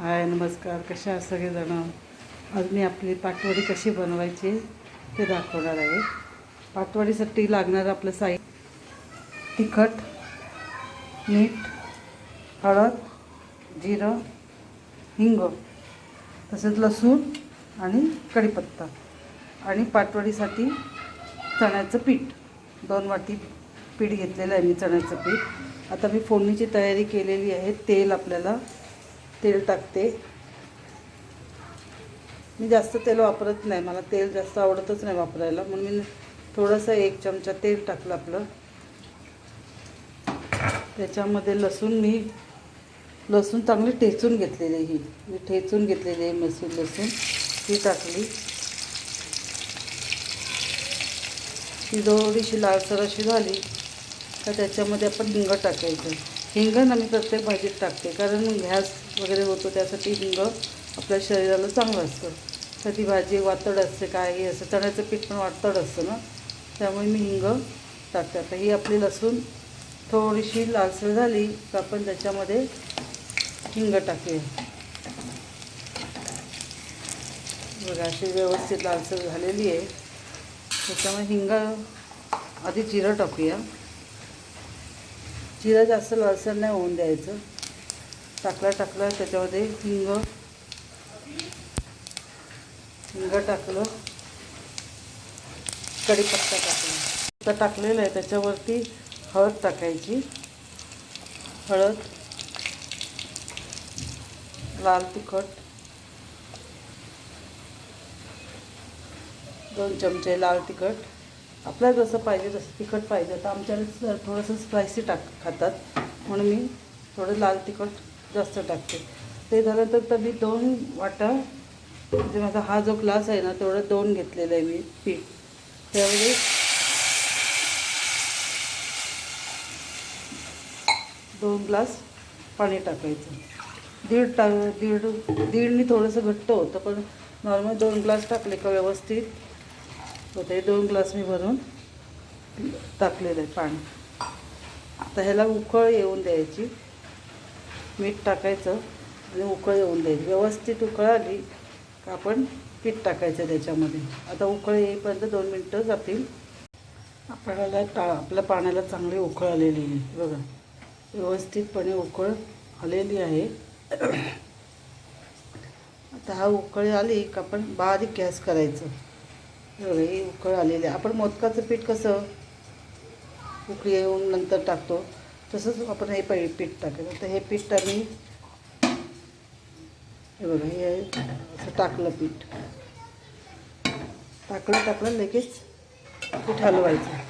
हाय नमस्कार. कशा आहात सगळेजण? आज मी आपली पाटवडी कशी बनवायची ते दाखवणार आहे. पाटवडीसाठी लागणार आपलं साई तिखट मीठ हळद जिरं हिंग तसेच लसूण आणि कढीपत्ता आणि पाटवडीसाठी चण्याचं पीठ. दोन वाटी पीठ घेतलेलं आहे मी चण्याचं पीठ. आता मी फोडणीची तयारी केलेली आहे. तेल आपल्याला तेल टाकते. मी जास्त तेल वापरत नाही. मला तेल जास्त आवडतच नाही वापरायला. म्हणून मी थोडंसं एक चमचा तेल टाकलं आपलं. त्याच्यामध्ये लसूण मी लसूण चांगली ठेचून घेतलेली ही. मी ठेचून घेतलेली आहे मसूर लसूण. ती टाकली. ती थोडीशी लालसर अशी झाली का त्याच्यामध्ये आपण हिंग टाकायचं. हिंगण आम्ही मी प्रत्येक भाजीत टाकते कारण गॅस वगैरे होतो त्यासाठी हिंग आपल्या शरीराला चांगलं असतं. तर ती भाजी वातड असते काही असं चण्याचं पीठ पण वातड असतं ना त्यामुळे मी हिंग टाकते. आता ही आपली लसूण थोडीशी लालसर झाली तर आपण त्याच्यामध्ये हिंग टाकूया. बघा अशी व्यवस्थित लालसर झालेली आहे. त्याच्यामुळे हिंग आधी जिरं टाकूया. जिरं जास्त लालसर नाही होऊन द्यायचं. टाकला टाकला त्याच्यामध्ये हिंग. हिंग टाकलं. कढीपत्ता टाकला. आता टाकलेलं आहे त्याच्यावरती हळद टाकायची. हळद. लाल तिखट. दोन चमचे लाल तिखट. आपल्याला जसं पाहिजे तसं तिखट पाहिजे तर आमच्याकडे थोडंसं स्पायसी टाक खातात. म्हणून मी थोडं लाल तिखट जास्त टाकते. ते झाल्यानंतर तर मी दोन वाटा म्हणजे माझा हा जो ग्लास आहे ना तेवढं दोन घेतलेलं आहे मी पीठ. त्यावेळी दोन ग्लास पाणी टाकायचं. दीड टा दीड दीडनी थोडंसं घट्ट होतं पण नॉर्मल दोन ग्लास टाकले का व्यवस्थित. ते दोन ग्लास मी भरून टाकलेलं आहे पाणी. आता ह्याला उकळ येऊन द्यायची. मीठ टाकायचं आणि उकळ येऊन द्यायची. व्यवस्थित उकळ आली का आपण पीठ टाकायचं त्याच्यामध्ये. आता उकळ येईपर्यंत दोन मिनटं जातील. आपल्याला टा आपल्या पाण्याला चांगली उकळ आलेली आहे. बघा व्यवस्थितपणे उकळ आलेली आहे. आता हा उकळी आली का आपण बारीक गॅस करायचं. बघा ही उकळ आलेली आहे. आपण मोदकाचं पीठ कसं उकळी येऊन नंतर टाकतो तसंच आपण हे पै पीठ टाकायचं तर हे पीठ आम्ही हे बघा हे असं टाकलं पीठ. टाकलं टाकलं लगेच पीठ हलवायचं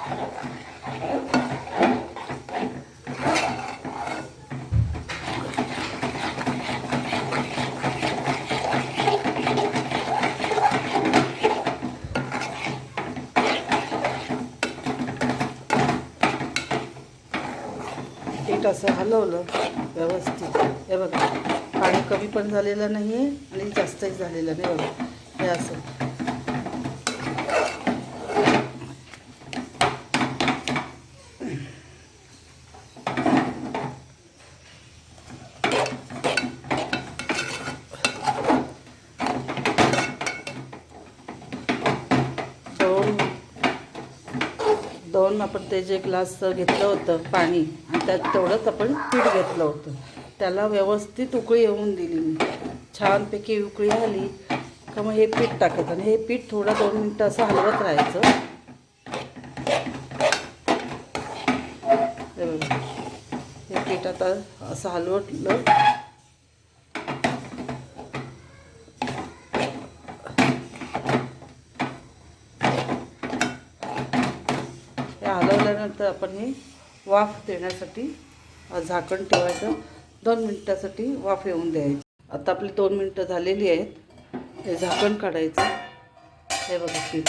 पीठ असं हलवलं व्यवस्थित. हे बघा पाणी कमी पण झालेलं नाही आहे आणि जास्तही झालेलं नाही बघा. हे असं. दोन दोन आपण ते जे ग्लास घेतलं होतं पाणी त्यात तेवढंच आपण पीठ घेतलं होतं. त्याला व्यवस्थित उकळी येऊन दिली मी. छानपैकी उकळी आली. का मग हे पीठ टाकायचं आणि हे पीठ थोडं दोन मिनटं असं हलवत राहायचं. हे पीठ आता असं हलवटलं. हे हलवल्यानंतर आपण हे वाफ देण्यासाठी झाकण ठेवायचं. दोन मिनटासाठी वाफ येऊन द्यायची. आता आपली दोन मिनटं झालेली आहेत. हे झाकण काढायचं. हे बघा की.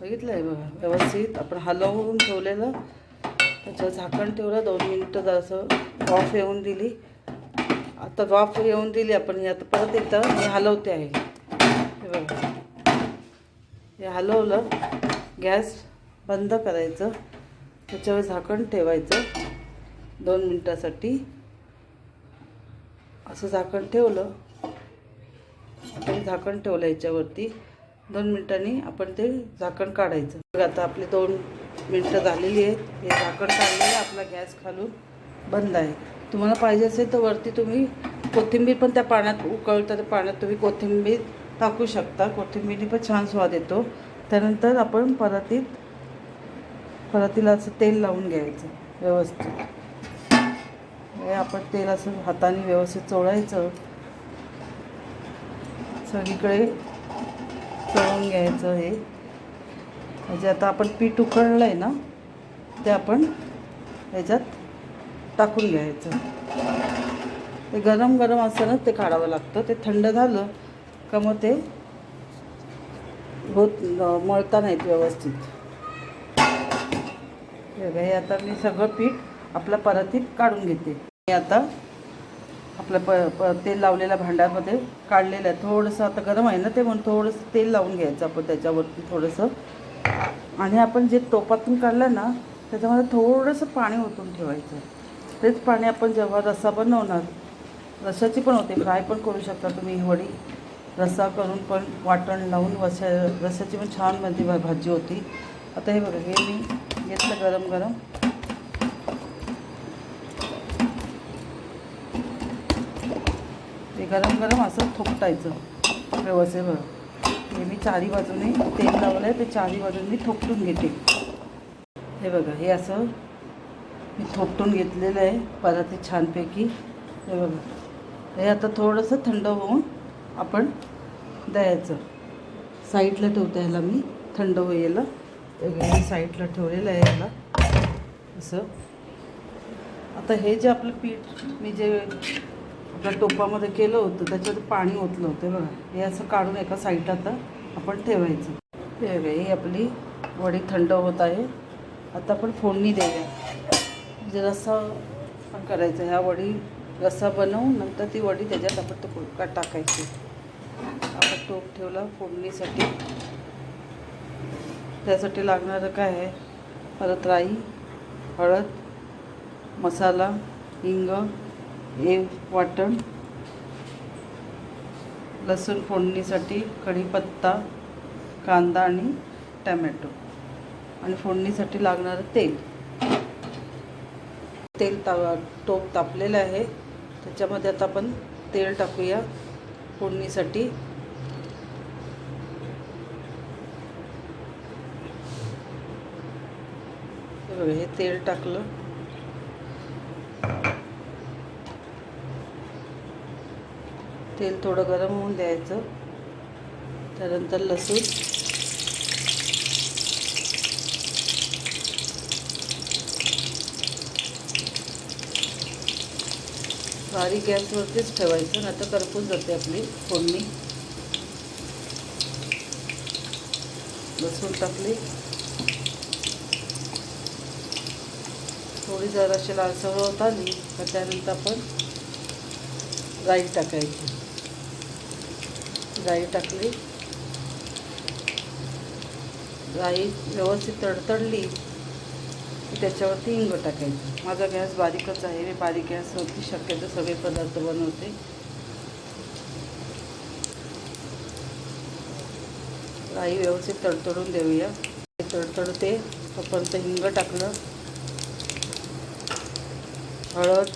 बघितलं आहे बघा? व्यवस्थित. आपण हलवून ठेवलेलं. त्याचं झाकण ठेवलं. दोन मिनटं जरासं वाफ येऊन दिली. आता वाफ येऊन दिली. आपण हे आता परत एकदा हे हलवते आहे. हे बघा. हे हलवलं. गॅस बंद करायचं. त्याच्यावर झाकण ठेवायचं. दोन मिनटासाठी. असं झाकण ठेवलं. आता झाकण ठेवलं याच्यावरती दोन मिनटांनी आपण ते झाकण काढायचं. आता आपली दोन मिनटं झालेली आहेत. हे झाकण काढलेलं आपला गॅस खालून बंद आहे. तुम्हाला पाहिजे असेल तर वरती तुम्ही कोथिंबीर पण त्या पाण्यात उकळतं त्या पाण्यात तुम्ही कोथिंबीर टाकू शकता. कोथिंबीरने पण छान स्वाद येतो. त्यानंतर आपण परातीत परातीला असं तेल लावून घ्यायचं व्यवस्थित. हे आपण तेल असं हाताने व्यवस्थित चोळायचं. सगळीकडे चळून घ्यायचं हे. म्हणजे आता आपण पीठ उकळलं आहे ना ते आपण ह्याच्यात टाकून घ्यायचं. ते गरम गरम असताना ते काढावं लागतं. ते थंड झालं का मग ते होत मळता नाहीत व्यवस्थित. बघा, हे आता मी सगळं पीठ आपलं परतीत काढून घेते. मी आता आपलं प प तेल लावलेल्या भांड्यामध्ये काढलेलं आहे. थोडंसं आता गरम आहे ना ते म्हणून थोडंसं तेल लावून घ्यायचं आपण त्याच्यावरती थोडंसं. आणि आपण जे तोपातून काढलं ना त्याच्यामध्ये थोडंसं पाणी ओतून ठेवायचं. तेच पाणी आपण जेव्हा रस्सा बनवणार रशाची पण होते फ्राय पण करू शकता तुम्ही ही वडी रस्सा करून पण वाटण लावून वशा रस्साची पण छान म्हणजे भाजी होती. आता हे बघा हे मी घेतलं गरम गरम. ते गरम गरम असं थोपटायचं. व्यवस्थित हे मी चारी बाजूने तेल लावलं आहे ते चारी बाजूने मी थोपटून घेते. हे बघा हे असं मी थोपटून घेतलेलं आहे परत ते छानपैकी. हे बघा. हे आता थोडंसं थंड होऊन आपण द्यायचं साईडला ठेवते ह्याला मी थंड होईला वेगळ्या साईडला ठेवलेलं आहे याला. असं. आता हे जे आपलं पीठ मी जे आपल्या टोपामध्ये केलं होतं त्याच्यात पाणी ओतलं होतं बघा. हे असं काढून एका साईडला आता आपण ठेवायचं. हे ही आपली वडी थंड होत आहे. आता आपण फोडणी देऊया. जे रस्सा पण करायचा. ह्या वडी रस्सा बनवून नंतर ती वडी त्याच्यात आपण तो का टाकायची. आपण टोप ठेवला फोडणीसाठी. त्यासाठी लागणारं काय आहे? परत राई हळद मसाला हिंग हे वाटण लसूण फोडणीसाठी कढीपत्ता कांदा आणि टमॅटो. आणि फोडणीसाठी लागणारं तेल. तेल ता टोप तापलेलं आहे. त्याच्यामध्ये आता आपण तेल टाकूया. फोडणीसाठी हे बघा, हे तेल टाकलं. तेल थोडं गरम होऊन द्यायचं. त्यानंतर लसूण. बारीक गॅसवरतीच ठेवायचं नाही तर करपून जाते आपली फोडणी. लसूण टाकली. थोडी जराशी लालसर होत आली तर त्यानंतर आपण राई टाकायची. राई टाकली. राई व्यवस्थित तडतडली की त्याच्यावरती हिंग टाकायची. माझा गॅस बारीकच आहे मी बारीक गॅसवरती शक्यतो सगळे पदार्थ बनवते. राई व्यवस्थित तडतडून देऊया. तडतडते तोपर्यंत हिंग टाकलं. हळद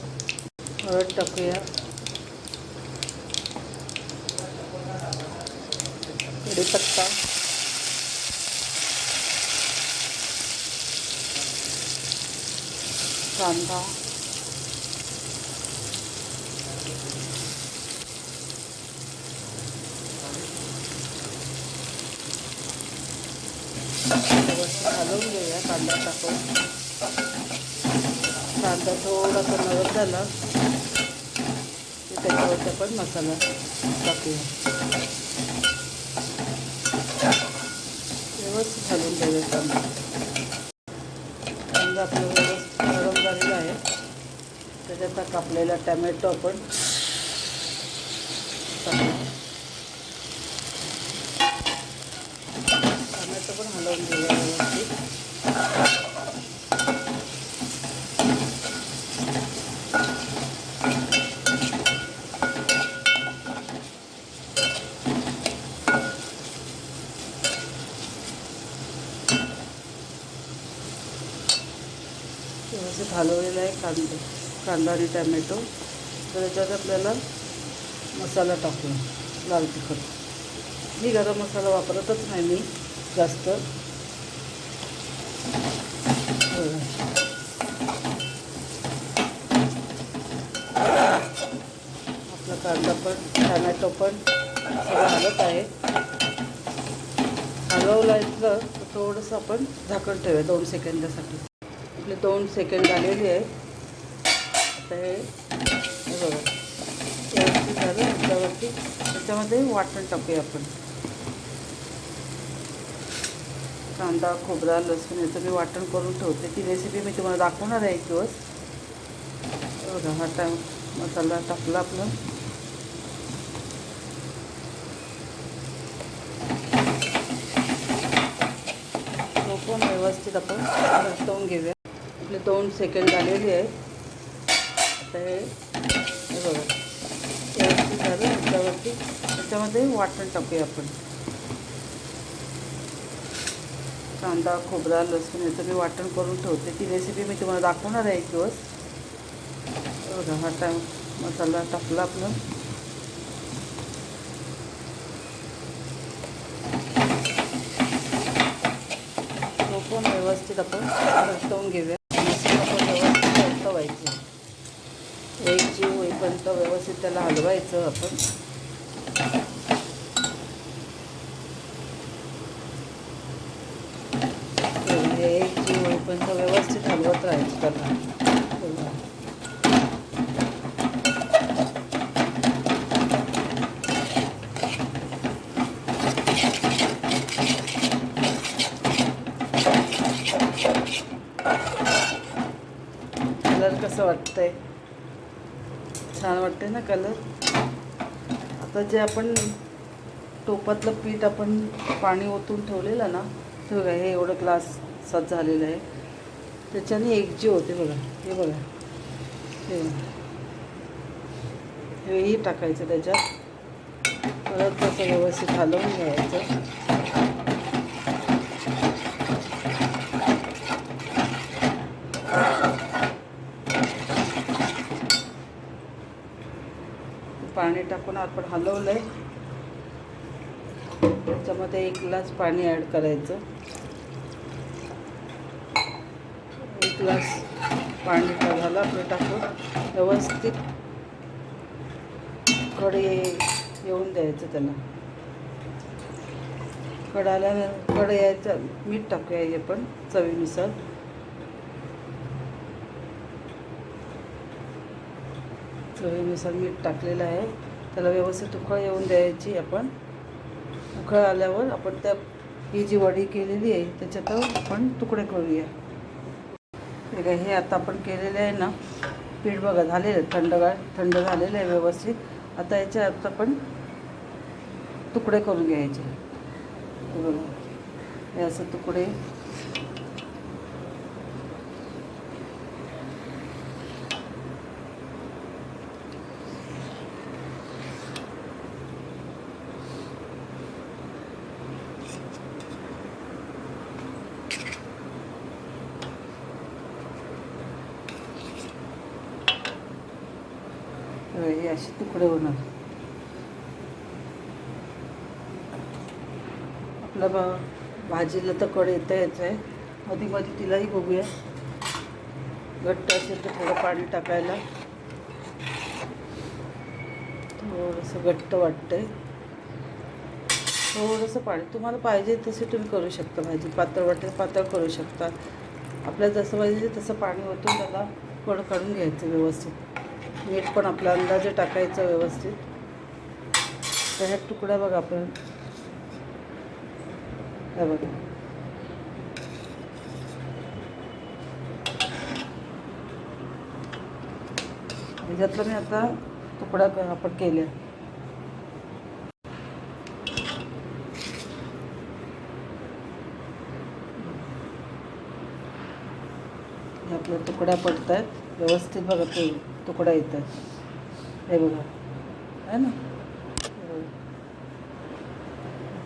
हळद टाकूया. कडीपत्ता कांदा. घालून घेऊया कांदा टाकून. कांदा थोडासा नरम झाला. त्याच्यावरचा त्याच्यावरती आपण मसाला टाकूया. व्यवस्थित घालून द्यावे कांदा. कांदा आपला व्यवस्थित गरम झालेला आहे. त्याच्यात कापलेला टॅमॅटो आपण टॅमॅटो पण हलवून घेऊया व्यवस्थित घालवलेला आहे कांदा कांदा आणि टॅमॅटो. तर याच्यात आपल्याला मसाला टाकून लाल तिखट. मी गरम मसाला वापरतच नाही मी जास्त. आपला कांदा पण टॅमॅटो पण सगळं हलत आहे. हलवला इथलं तर थोडंसं आपण झाकण ठेवूया दोन सेकंदासाठी. आपले दोन सेकंड आलेले आहे. आता हे हे टाकूया आपण कांदा, खोबरा लसूण याचं मी वाटण ती रेसिपी मी तुम्हाला दाखवणार आहे एक दिवस बघा हा मसाला टाकला आपला तो व्यवस्थित आपण परतवून घेऊया आपले दोन सेकंड आहे आता हे हे वाटण टाकूया आपण. कांदा, खोबरा, लसूण याचं मी वाटण करून ठेवते. ती रेसिपी मी तुम्हाला दाखवणार आहे एक दिवस. बघा, हा मसाला टाकला आपला. तो व्यवस्थित परतवून घेऊया. त्याला हलवायचं आपण हे एक व्यवस्थित हलवत राहायचं त्याला बघा. कलर कसं वाटतंय छान वाटते ना कलर आता जे आपण टोपातलं पीठ आपण पाणी ओतून ठेवलेलं ना ते बघा हे एवढं ग्लास सात झालेलं आहे. त्याच्याने एकजीव होते बघा हे बघा हे हेही टाकायचं त्याच्यात. परत तसं व्यवस्थित हलवून घ्यायचं. पाणी टाकून आपण हलवलं आहे त्याच्यामध्ये एक ग्लास पाणी ॲड करायचं. एक ग्लास पाणी टा- झालं आपलं टाकून व्यवस्थित कढई येऊन द्यायचं त्याला. कडाला कढई यायचं मीठ टाकूया हे पण चवीनुसार. चवीनुसार मीठ टाकलेलं आहे. त्याला व्यवस्थित उकळ येऊन द्यायची आपण. उकळ आल्यावर आपण त्या ही जी वडी केलेली आहे त्याच्यात आपण तुकडे करूया. ठीक आहे हे आता आपण केलेले आहे ना. पीठ बघा झालेलं आहे. थंडगार थंड झालेलं आहे व्यवस्थित. आता याच्यात आपण तुकडे करून घ्यायचे. बघा हे असं तुकडे हे असे तुकडे होणार आपलं बा भाजीला तर कड येता यायचं आहे मध्ये मध्ये तिलाही बघूया. घट्ट असेल तर थोडं पाणी टाकायला. थोडंसं घट्ट वाटतंय. थोडंसं पाणी. तुम्हाला पाहिजे तसे तुम्ही करू शकता भाजी. पातळ वाटेल पातळ करू शकता. आपल्याला जसं पाहिजे तसं पाणी ओतून त्याला कड काढून घ्यायचं व्यवस्थित. मीठ पण आपला अंदाजे टाकायचं व्यवस्थित. तर ह्या तुकड्या बघा आपण. हे बघा. ह्याच्यातलं मी आता तुकडा क- आपण केल्या. आपल्या तुकड्या पडत आहेत व्यवस्थित बघा ते तुकडा येत हे बघा. आहे ना?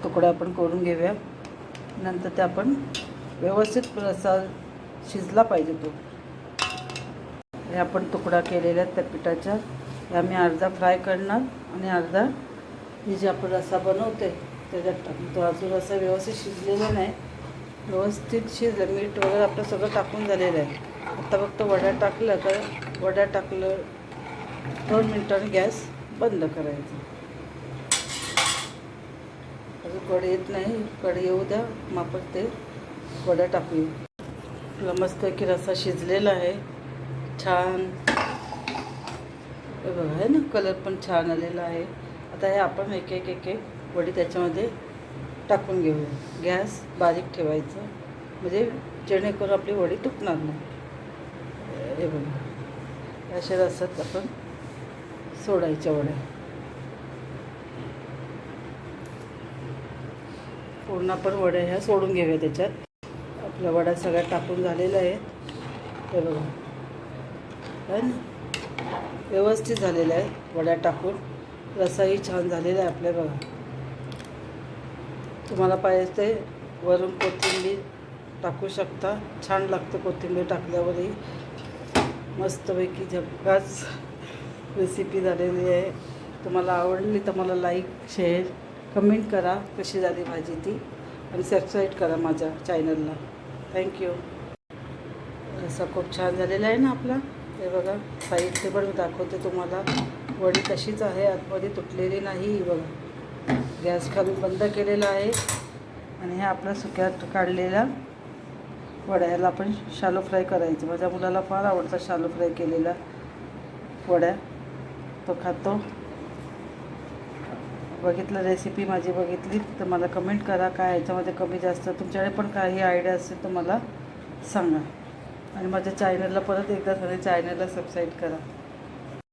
तुकडा आपण करून घेऊया. नंतर ते आपण व्यवस्थित रसा शिजला पाहिजे तो. हे आपण तुकडा केलेल्या आहेत त्या पिठाच्या. या मी अर्धा फ्राय करणार आणि अर्धा ही जे आपण रसा बनवते त्याच्यात टाकून. तो अजून रसा व्यवस्थित शिजलेला नाही. व्यवस्थित शिजलं. मीठ वगैरे आपलं सगळं टाकून झालेलं आहे. आता फक्त वड्या टाकलं तर वड्या टाकलं दोन मिनटांनी गॅस बंद करायचा. अजून कढी येत नाही. कढी येऊ द्या. मग आपण ते वड्या टाकूया आपला मस्त की रसा शिजलेला आहे. छान. हे बघा आहे ना? कलर पण छान आलेला आहे. आता हे आपण एक एक एक एक वडी त्याच्यामध्ये टाकून घेऊया. गॅस बारीक ठेवायचं. म्हणजे जेणेकरून आपली वडी तुटणार नाही. हे बघा. अशा रसात आपण सोडायच्या वड्या. पूर्ण आपण वड्या ह्या सोडून घेऊया त्याच्यात. आपल्या वड्या सगळ्या टाकून झालेल्या आहेत. हे बघा. व्यवस्थित झालेल्या आहेत वड्या टाकून. रसाही छान झालेला आहे आपल्या बघा. तुम्हाला पाहिजे ते वरून कोथिंबीर टाकू शकता. छान लागतं कोथिंबीर टाकल्यावरही. मस्तपैकी झपकाच रेसिपी झालेली आहे. तुम्हाला आवडली तर मला लाईक शेअर कमेंट करा. कशी झाली भाजी ती? आणि सबस्क्राईब करा माझ्या चॅनलला थँक्यू रसा खूप छान झालेला आहे ना आपला. हे बघा साहित्य पण मी दाखवते तुम्हाला. वडी तशीच आहे. आतमध्ये तुटलेली नाही. बघा. गॅस खालून बंद केलेला आहे. आणि हे आपला सुक्यात काढलेला. वड्या याला आपण शालो फ्राय करायचं. माझ्या मुलाला फार आवडतं शालो फ्राय केलेला वड्या. तो खातो. बघितलं रेसिपी माझी बघितली तर मला कमेंट करा काय याच्यामध्ये कमी जास्त. तुमच्याकडे पण काही आयडिया असेल तर मला सांगा. आणि माझ्या चॅनलला परत एकदा झाले चॅनलला सबस्क्राईब करा.